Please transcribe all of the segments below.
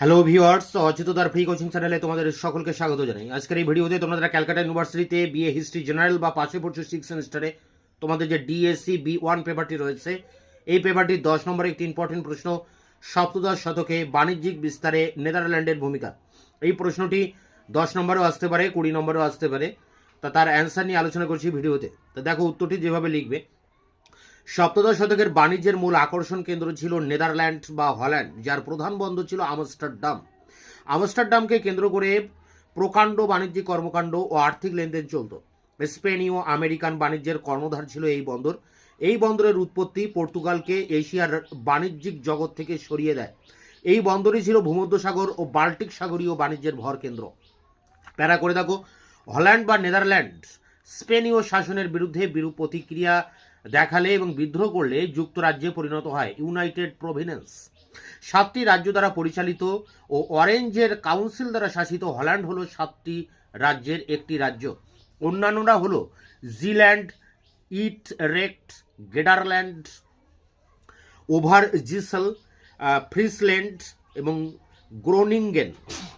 Hello viewers অচিতদার free coaching চ্যানেলে তোমাদের সকলকে স্বাগত জানাই। আজকের এই ভিডিওতে তোমরা ক্যালকাটা ইউনিভার্সিটিতে বিএ হিস্ট্রি জেনারেল বা পাশে পড়ছো সিক্স সেমিস্টারে তোমাদের যে ডিএসসি বি ওয়ান পেপারটি রয়েছে, এই পেপারটির দশ নম্বরে একটি ইম্পর্টেন্ট প্রশ্ন, সপ্তদশ শতকে বাণিজ্যিক বিস্তারে নেদারল্যান্ডের ভূমিকা। এই প্রশ্নটি দশ নম্বরেও আসতে পারে, কুড়ি নম্বরেও আসতে পারে, তা তার অ্যান্সার নিয়ে আলোচনা করছি ভিডিওতে। তা দেখো উত্তরটি যেভাবে লিখবে সপ্তদশ শতকের বাণিজ্যের মূল আকর্ষণ কেন্দ্র ছিল নেদারল্যান্ড বা হল্যান্ড, যার প্রধান বন্দর ছিল আমস্টারডাম। আমস্টারডামকে কেন্দ্র করে প্রকাণ্ড বাণিজ্যিক কর্মকাণ্ড ও আর্থিক লেনদেন চলত। স্পেনীয় আমেরিকান বাণিজ্যের কর্ণধার ছিল এই বন্দর। এই বন্দরের উৎপত্তি পর্তুগালকে এশিয়ার বাণিজ্যিক জগৎ থেকে সরিয়ে দেয়। এই বন্দরই ছিল ভূমধ্যসাগর ও বাল্টিক সাগরীয় বাণিজ্যের ভর কেন্দ্র। প্যারা করে দেখো, হল্যান্ড বা নেদারল্যান্ড স্পেনীয় শাসনের বিরুদ্ধে বিরূপ প্রতিক্রিয়া দেখালে এবং বিদ্রোহ করলে যুক্তরাজ্যে পরিণত হয় ইউনাইটেড প্রভিনেন্স সাতটি রাজ্য দ্বারা পরিচালিত ও অরেঞ্জের কাউন্সিল দ্বারা শাসিত হল্যান্ড হলো সাতটি রাজ্যের একটি রাজ্য। অন্যান্যরা হলো Zeeland Utrecht Gelderland Overijssel Friesland এবং গ্রোনিঙ্গেন।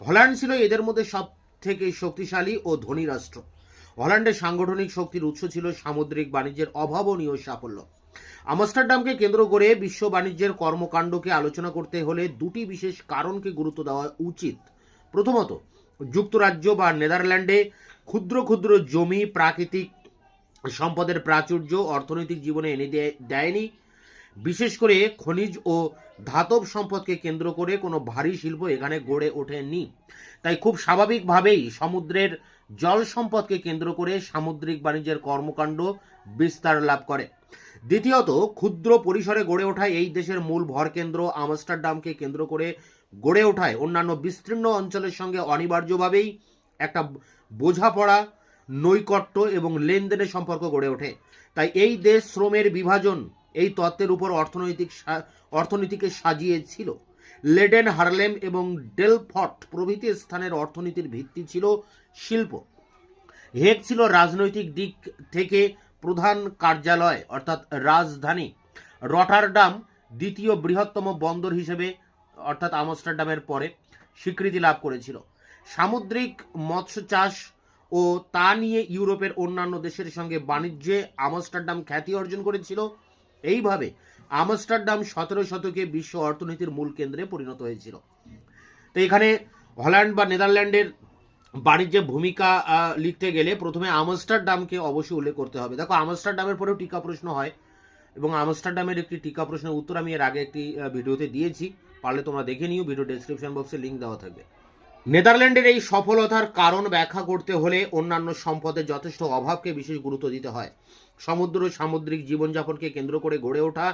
হল্যান্ড ছিল এদের মধ্যে সব থেকে শক্তিশালী ও ধনী রাষ্ট্র। হল্যান্ডের সাংগঠনিক শক্তির উৎস ছিল সামুদ্রিক বাণিজ্যের অভাবনীয় সাফল্য। আমস্টারডামকে কেন্দ্র করে বিশ্ব বাণিজ্যের কর্মকাণ্ডকে আলোচনা করতে হলে দুটি বিশেষ কারণকে গুরুত্ব দেওয়া উচিত। প্রথমত, যুক্তরাজ্য বা নেদারল্যান্ডে ক্ষুদ্র ক্ষুদ্র জমি প্রাকৃতিক সম্পদের প্রাচুর্য অর্থনৈতিক জীবনে এনে দেয়- দেয়নি। বিশেষ করে খনিজ ও ধাতব সম্পদকে কেন্দ্র করে কোনো ভারী শিল্প এখানে গড়ে ওঠেনি। তাই খুব স্বাভাবিকভাবেই সমুদ্রের জল সম্পদকে কেন্দ্র করে সামুদ্রিক বাণিজ্যের কর্মকাণ্ড বিস্তার লাভ করে। দ্বিতীয়ত, ক্ষুদ্র পরিসরে গড়ে ওঠায় এই দেশের মূল ভরকেন্দ্র আমস্টারডামকে কেন্দ্র করে গড়ে ওঠায় অন্যান্য বিস্তীর্ণ অঞ্চলের সঙ্গে অনিবার্যভাবেই একটা বোঝাপড়া, নৈকট্য এবং লেনদেনের সম্পর্ক গড়ে ওঠে। তাই এই দেশ শ্রমের বিভাজন এই তত্ত্বের উপর অর্থনৈতিক অর্থনীতিকে সাজিয়েছিল। লেডেন, হার্লেম এবং ডেলফট প্রভৃতি স্থানের অর্থনীতির ভিত্তি ছিল শিল্প। হেগ ছিল রাজনৈতিক দিক থেকে প্রধান কার্যালয়, অর্থাৎ রাজধানী। রটারডাম দ্বিতীয় বৃহত্তম বন্দর হিসেবে, অর্থাৎ আমস্টারডামের পরে স্বীকৃতি লাভ করেছিল। সামুদ্রিক মৎস্য চাষ ও তা নিয়ে ইউরোপের অন্যান্য দেশের সঙ্গে বাণিজ্যে আমস্টারডাম খ্যাতি অর্জন করেছিল। এইভাবে আমস্টারডাম সতেরো শতকে বিশ্ব অর্থনীতির মূল কেন্দ্রে পরিণত হয়েছিল। তো এখানে হল্যান্ড বা নেদারল্যান্ডের বাণিজ্যে ভূমিকা লিখতে গেলে প্রথমে আমস্টারডামকে অবশ্যই উল্লেখ করতে হবে। দেখো, আমস্টারডামের পরেও টিকা প্রশ্ন হয় এবং আমস্টারডামের একটি টিকা প্রশ্নের উত্তর আমি এর আগে একটি ভিডিওতে দিয়েছি। পারলে তোমরা দেখে নিও, ভিডিও ডেসক্রিপশন বক্সে লিঙ্ক দেওয়া থাকবে। নেদারল্যান্ডের এই সফলতার কারণ ব্যাখ্যা করতে হলে অন্যান্য সম্পদের যথেষ্ট অভাবকে বিশেষ গুরুত্ব দিতে হয়। সমুদ্র সামুদ্রিক জীবনযাপনকে কেন্দ্র করে গড়ে ওঠা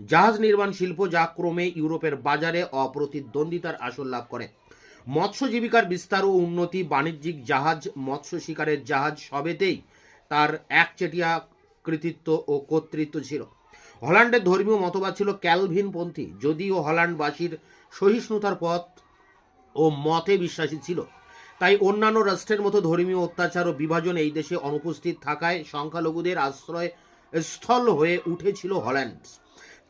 জাহাজ নির্মাণ শিল্প যা ক্রমে ইউরোপের বাজারে অপ্রতিদ্বন্দ্বিতার আসল লাভ করে। মৎস্য জীবিকার বিস্তার ও উন্নতি, বাণিজ্যিক জাহাজ, মৎস্য শিকারের জাহাজ সবেতেই তার একচেটিয়া কৃতিত্ব ও কর্তৃত্ব ছিল। হল্যান্ডের ধর্মীয় মতবাদ ছিল ক্যালভিনপন্থী, যদিও হল্যান্ডবাসীর সহিষ্ণুতার পথ ও মতে বিশ্বাসী ছিল। তাই অন্যান্য রাষ্ট্রের মতো ধর্মীয় অত্যাচার ও বিভাজন এই দেশে অনুপস্থিত থাকায় সংখ্যালঘুদের আশ্রয় স্থল হয়ে উঠেছিল হল্যান্ড।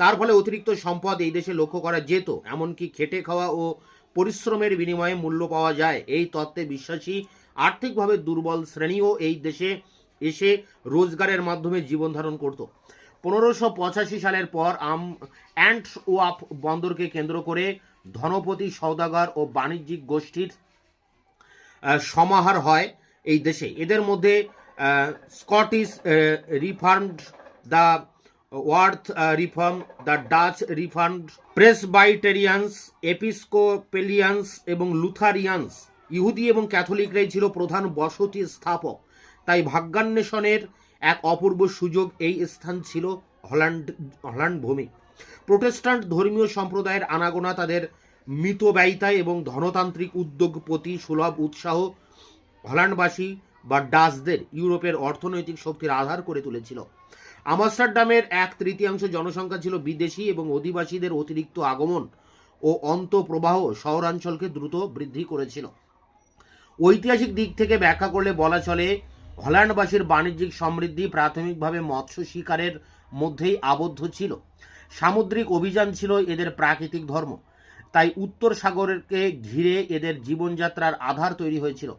তার ফলে অতিরিক্ত সম্পদ এই দেশে লক্ষ্য করা যেত। এমনকি খেটে খাওয়া ও পরিশ্রমের বিনিময়ে মূল্য পাওয়া যায়। এই তত্ত্বে বিশ্বাসী, আর্থিকভাবে দুর্বল শ্রেণীও এই দেশে এসে রোজগারের মাধ্যমে জীবন ধারণ করত। পনেরোশো পঁচাশি সালের পর আম অ্যান্ট ওয়াপ বন্দরকে কেন্দ্র করে ধনপতি সওদাগর ও বাণিজ্যিক গোষ্ঠীর সমাহার হয় এই দেশে। এদের মধ্যে Scottish reformed the worth reform the Dutch reformed Presbyterians Episcopalians এবং লুথারিয়ান্স ইহুদি এবং ক্যাথলিকরাই ছিল প্রধান বসতি স্থাপক। তাই ভাগ্যান্বেষণের এক অপূর্ব সুযোগ এই স্থান ছিল হল্যান্ড হল্যান্ড ভূমি। প্রোটেস্ট্যান্ট ধর্মীয় সম্প্রদায়ের আনাগোনা, তাদের মিতব্যয়িতায় এবং ধনতান্ত্রিক উদ্যোগ প্রতি সুলভ উৎসাহ হল্যান্ডবাসী বা ডাচদের, ইউরোপের অর্থনৈতিক শক্তির আধার করে তুলেছিল। আমস্টারডামের এক তৃতীয়াংশ জনসংখ্যা ছিল বিদেশি এবং অধিবাসীদের অতিরিক্ত আগমন ও অন্তঃপ্রবাহ শহরাঞ্চলকে দ্রুত বৃদ্ধি করেছিল। ঐতিহাসিক দিক থেকে ব্যাখ্যা করলে বলা চলে, হল্যান্ডবাসীর বাণিজ্যিক সমৃদ্ধি প্রাথমিকভাবে মৎস্য শিকারের মধ্যেই আবদ্ধ ছিল। সামুদ্রিক অভিযান ছিল এদের প্রাকৃতিক ধর্ম। তাই উত্তর সাগরকে ঘিরে এদের জীবনযাত্রার আধার তৈরি হয়েছিল।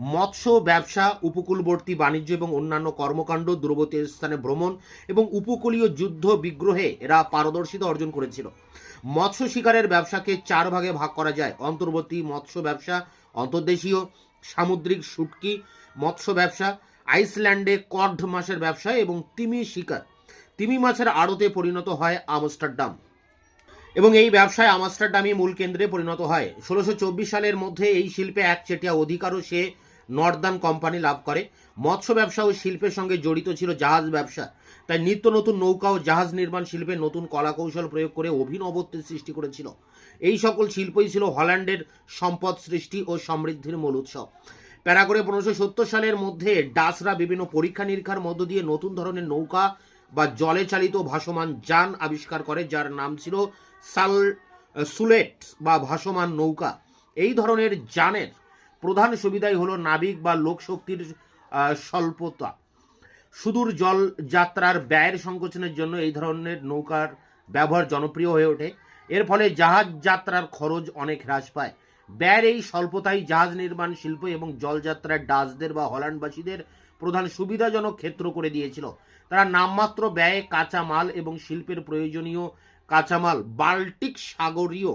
মৎস্য, ব্যবসা, উপকূলবর্তী বাণিজ্য এবং অন্যান্য কর্মকাণ্ড দূরবর্তী স্থানে ভ্রমণ এবং উপকূলীয় যুদ্ধ বিগ্রহে এরা পারদর্শিতা অর্জন করেছিল। মৎস্য শিকারের ব্যবসাকে চার ভাগে ভাগ করা যায়। অন্তর্বর্তী মৎস্য ব্যবসা, অন্তর্দেশীয়, সামুদ্রিক শুটকি, মৎস্য ব্যবসা, আইসল্যান্ডে কড মাছের ব্যবসা এবং তিমি শিকার। তিমি মাছের আড়তে পরিণত হয় আমস্টারডাম। এবং এই ব্যবসায় আমস্টারডামই মূল কেন্দ্রে পরিণত হয়। ষোলোশো সালের মধ্যে এই শিল্পে একচেটিয়া অধিকারও সে নর্দার্ন কোম্পানি লাভ করে। মৎস্য ব্যবসা ও শিল্পের সঙ্গে জড়িত ছিল জাহাজ ব্যবসা। তাই নিত্য নতুন নৌকা ও জাহাজ নির্মাণ শিল্পে নতুন কলাকৌশল প্রয়োগ করে অভিনবত্বের সৃষ্টি করেছিল। এই সকল শিল্পই ছিল হল্যান্ডের সম্পদ সৃষ্টি ও সমৃদ্ধির মূল উৎসব। প্যারা পনেরোশো সত্তর সালের মধ্যে ডাসরা বিভিন্ন পরীক্ষা নিরীক্ষার মধ্য দিয়ে নতুন ধরনের নৌকা বা জলে চালিত ভাসমান যান আবিষ্কার করে, যার নাম ছিল সাল সুলেট বা ভাসমান নৌকা। এই ধরনের যানের প্রধান সুবিধাই হলো নাবিক বা লোকশক্তির স্বল্পতা। সুদূর জল যাত্রার ব্যয়ের সংকোচনের জন্য এই ধরনের নৌকার ব্যবহার জনপ্রিয় হয়ে ওঠে। এর ফলে জাহাজ যাত্রার খরচ অনেক হ্রাস পায়। ব্যয়ের এই স্বল্পতাই জাহাজ নির্মাণ, শিল্প এবং জলযাত্রার ডাচদের বা হল্যান্ডবাসীদের প্রধান সুবিধাজনক ক্ষেত্র করে দিয়েছিল। তারা নামমাত্র ব্যয়ে কাঁচামাল এবং শিল্পের প্রয়োজনীয় কাঁচামাল, বাল্টিক সাগরীয়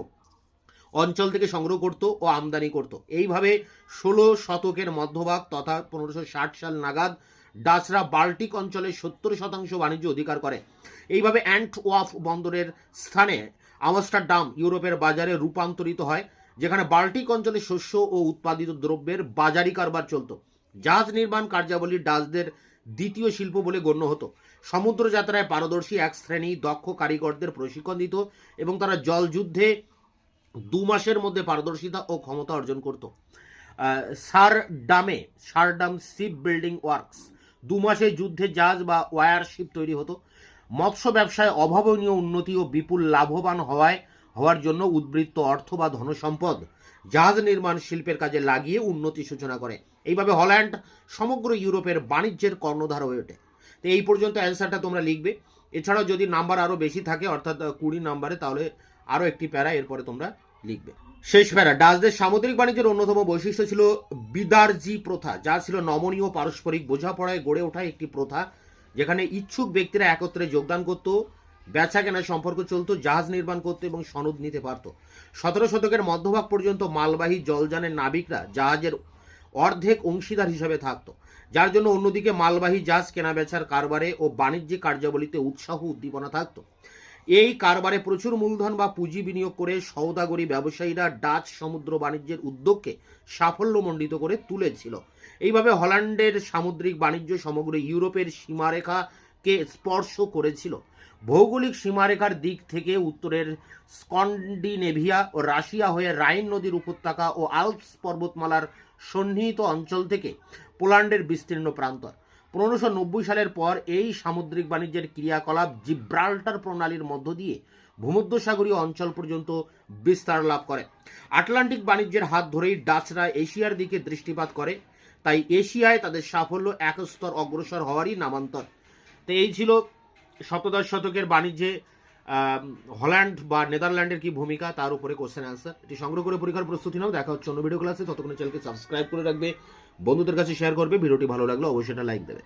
অঞ্চল থেকে সংগ্রহ করত ও আমদানি করত। এইভাবে ষোলো শতকের মধ্যভাগ তথা পনেরোশো সাল নাগাদ ডাচরা বাল্টিক অঞ্চলে সত্তর শতাংশ বাণিজ্য অধিকার করে। এইভাবে অ্যান্ট ওয়াফ বন্দরের স্থানে আমস্টারডাম ইউরোপের বাজারে রূপান্তরিত হয়, যেখানে বাল্টিক অঞ্চলে শস্য ও উৎপাদিত দ্রব্যের বাজারি কারবার চলত। জাহাজ নির্মাণ কার্যাবলী ডাচদের দ্বিতীয় শিল্প বলে গণ্য হতো। সমুদ্র যাত্রায় পারদর্শী এক শ্রেণি দক্ষ কারিগরদের প্রশিক্ষণ দিত এবং তারা জলযুদ্ধে দু মাসের মধ্যে পারদর্শিতা ও ক্ষমতা অর্জন করত। সার সারডামে, সারডাম শিপ বিল্ডিং ওয়ার্কস, দু মাসে যুদ্ধে জাহাজ বা ওয়ার শিপ তৈরি হতো। মৎস্য ব্যবসায় অভাবনীয় উন্নতি ও বিপুল লাভবান হওয়ায়, হওয়ার জন্য উদ্বৃত্ত অর্থ বা ধনসম্পদ জাহাজ নির্মাণ শিল্পের কাজে লাগিয়ে উন্নতি সূচনা করে। এইভাবে হল্যান্ড সমগ্র ইউরোপের বাণিজ্যের কর্ণধার হয়ে ওঠে। তো এই পর্যন্ত অ্যান্সারটা তোমরা লিখবে। এছাড়াও যদি নাম্বার আরও বেশি থাকে, অর্থাৎ কুড়ি নাম্বারে, তাহলে আরও একটি প্যারা, এরপরে তোমরা লিখবে। শেষ প্যারা ডাচদের সামুদ্রিক বাণিজ্যের অন্যতম বৈশিষ্ট্য ছিল বিদারজি প্রথা, যা ছিল নমনীয় পারস্পরিক বোঝাপড়ায় গড়ে ওঠা একটি প্রথা, যেখানে ইচ্ছুক ব্যক্তিরা একত্রে যোগদান করত বেচা কেনার সম্পর্ক চলতো, জাহাজ নির্মাণ করতো এবং সনদ নিতে পারত। সতেরো শতকের মধ্যভাগ পর্যন্ত মালবাহী জলযানের নাবিকরা জাহাজের অর্ধেক অংশীদার হিসাবে থাকতো, যার জন্য অন্যদিকে মালবাহী জাহাজ কেনাবেচার কারবারে ও বাণিজ্যিক কার্যাবলীতে উৎসাহ উদ্দীপনা থাকতো। এই কারবারে প্রচুর মূলধন বা পুঁজি বিনিয়োগ করে সৌদাগরী ব্যবসায়ীরা ডাচ সমুদ্র বাণিজ্যের উদ্যোগকে সাফল্যমণ্ডিত করে তুলেছিল। এইভাবে হল্যান্ডের সামুদ্রিক বাণিজ্য সমগ্র ইউরোপের সীমারেখাকে স্পর্শ করেছিল। ভৌগোলিক সীমারেখার দিক থেকে উত্তরের স্কন্ডিনেভিয়া ও রাশিয়া হয়ে রাইন নদীর উপত্যকা ও আলপস পর্বতমালার সন্নিহিত অঞ্চল থেকে পোল্যান্ডের বিস্তীর্ণ প্রান্তর। পনেরোশো সালের পর এই সামুদ্রিক বাণিজ্যের ক্রিয়াকলাপ জিব্রাল্টার প্রণালীর মধ্য দিয়ে ভূমধ্যসাগরীয় অঞ্চল পর্যন্ত বিস্তার লাভ করে। আটলান্টিক বাণিজ্যের হাত ধরেই ডাচরা এশিয়ার দিকে দৃষ্টিপাত করে, তাই এশিয়ায় তাদের সাফল্য এক স্তর অগ্রসর হওয়ারই নামান্তর। তো এই ছিল সপ্তদশ শতকের বাণিজ্যে হল্যান্ড বা নেদারল্যান্ডের কি ভূমিকা, তার উপরে কোশ্চেন আনসার এটি সংগ্রহ করে পরীক্ষার প্রস্তুতি নাও, দেখা হচ্ছে অন্য ভিডিও ক্লাসে ততক্ষণে চ্যানেলকে সাবস্ক্রাইব করে রাখবে। বন্ধুদের কাছে শেয়ার করবে ভিডিওটি ভালো লাগলে অবশ্যই এটা লাইক দেবে।